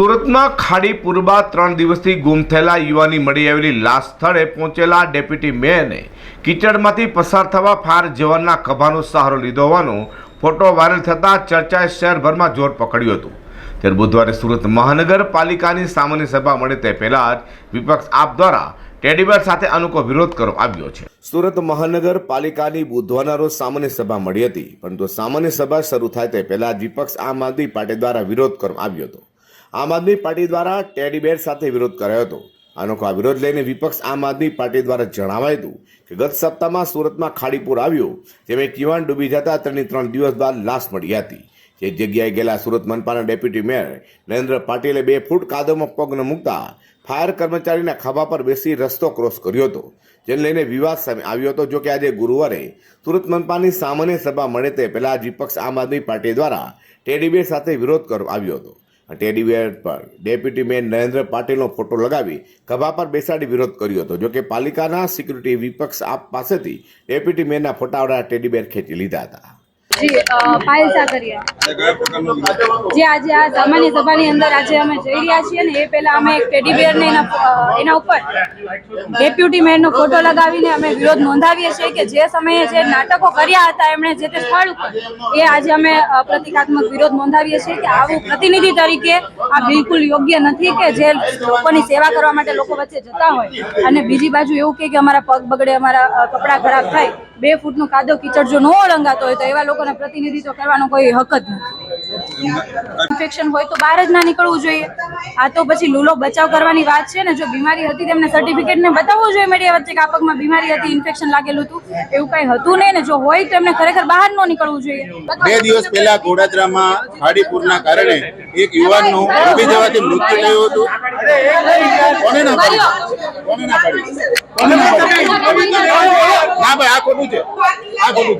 સુરતમાં ખાડીપુરમાં ત્રણ દિવસથી ગુમ થયેલા યુવાની મળી આવેલી લાશ સ્થળે પહોંચેલા ડેપ્યુટી મેયરને કિચડમાંથી પસાર થવા ફાર જવાનના ખભાનો સહારો લીધો હોવાનો ફોટો વાયરલ થતાં ચર્ચાએ શહેરભરમાં જોર પકડ્યું હતું. ત્યારે બુધવારે સુરત મહાનગરપાલિકાની સામાન્ય સભા મળે તે પહેલાં જ વિપક્ષ આપ દ્વારા ટેડીબેર સાથે અનુકો વિરોધ કરવામાં આવ્યો છે. સુરત મહાનગરપાલિકાની બુધવારના રોજ સામાન્ય સભા મળી હતી, પરંતુ સામાન્ય સભા શરૂ થાય તે પહેલા જ વિપક્ષ આમ આદમી પાર્ટી દ્વારા વિરોધ કરવામાં આવ્યો હતો. આમ આદમી પાર્ટી દ્વારા ટેડીબેર સાથે વિરોધ કરાયો હતો. અનોખો આ વિરોધ લઈને વિપક્ષ આમ આદમી પાર્ટી દ્વારા જણાવાયું હતું કે ગત સપ્તાહમાં સુરતમાં ખાડીપુર આવ્યું, જેમાં એક યુવાન ડૂબી જતા તેની ત્રણ દિવસ બાદ લાશ મળી હતી. જે જગ્યાએ ગયેલા સુરત મનપાના ડેપ્યુટી મેયર નરેન્દ્ર પાટીલે બે ફૂટ કાદવમાં પગ ન મૂકતા ફાયર કર્મચારીના ખભા પર બેસી રસ્તો ક્રોસ કર્યો હતો, જેને લઈને વિવાદ સામે આવ્યો હતો. જો કે આજે ગુરુવારે સુરત મનપાની સામાન્ય સભા મળે તે પહેલા જ વિપક્ષ આમ આદમી પાર્ટી દ્વારા ટેડીબેર સાથે વિરોધ કરવામાં આવ્યો હતો. ટેડીબેર પર ડેપ્યુટી મેયર નરેન્દ્ર પાટીલનો ફોટો લગાવી ખભા પર બેસાડી વિરોધ કર્યો હતો. જો કે પાલિકાના સિક્યુરિટી વિપક્ષ આપ પાસેથી ડેપ્યુટી મેયરના ફોટાવાળા ટેડીબેર ખેંચી લીધા હતા. જી પાયલ જે, આજે આ સામાન્ય સભાની અંદર આજે અમે જઈ રહ્યા છીએ ને એ પહેલા અમે એક ટેડી બેર ને એના ઉપર ડેપ્યુટી મેયરનો ફોટો લગાવીને અમે વિરોધ નોંધાવીએ છીએ કે જે સમયે જે નાટકો કર્યા હતા એમણે જે તે સ્થળ ઉપર, એ આજે અમે પ્રતિકાત્મક વિરોધ નોંધાવીએ છીએ કે આવું પ્રતિનિધિ તરીકે આ બિલકુલ યોગ્ય નથી કે જે લોકોની સેવા કરવા માટે લોકો વચ્ચે જતા હોય. અને બીજી બાજુ એવું કે અમારા પગ બગડે, અમારા કપડાં ખરાબ થાય, બે ફૂટનું કાદો કીચડ જો ન ઓળંગાતો હોય તો એવા લોકોને પ્રતિનિધિત્વ કરવાનો કોઈ હક જ નથી. ઇન્ફેક્શન હોય તો બહાર જ ના નીકળવું જોઈએ. આ તો પછી લૂલો બચાવ કરવાની વાત છે ને જો બીમારી હતી તેમને સર્ટિફિકેટ ને બતાવવું જોઈએ મીડિયા વચ્ચે કે આ પગમાં બીમારી હતી ઇન્ફેક્શન લાગેલું હતું એવું કઈ હતું નહીં ને જો હોય તો એમને ખરેખર બહાર ન નીકળવું જોઈએ. બે દિવસ પહેલા ગોડાદરામાં ખાડીપુરના કારણે એક યુવાનનું ડૂબી જવાથી મૃત્યુ થયું હતું. કોને ના પાડી? કોને ના પાડી? ના ભાઈ આ ખોટું છે. આ ખોટું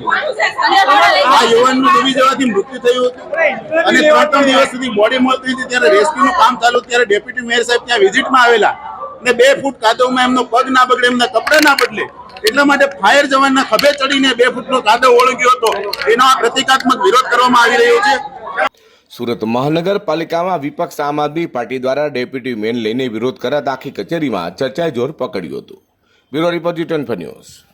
બે ફૂટ કાદવમાં એમનો પગ ના બગડે, એમના કપડા ના બદલે. એટલા માટે ફાયર જવાનના ખભે ચડીને બે ફૂટનો કાદવ ઓળગ્યો હતો. એનો પ્રતિકાત્મક વિરોધ કરવામાં આવી રહ્યો છે. સુરત મહાનગરપાલિકામાં વિપક્ષ આમ આદમી પાર્ટી દ્વારા ડેપ્યુટી મેન લઈને વિરોધ કરાતા આખી કચેરીમાં ચર્ચાએ જોર પકડ્યું હતું. Bureau report twenty news.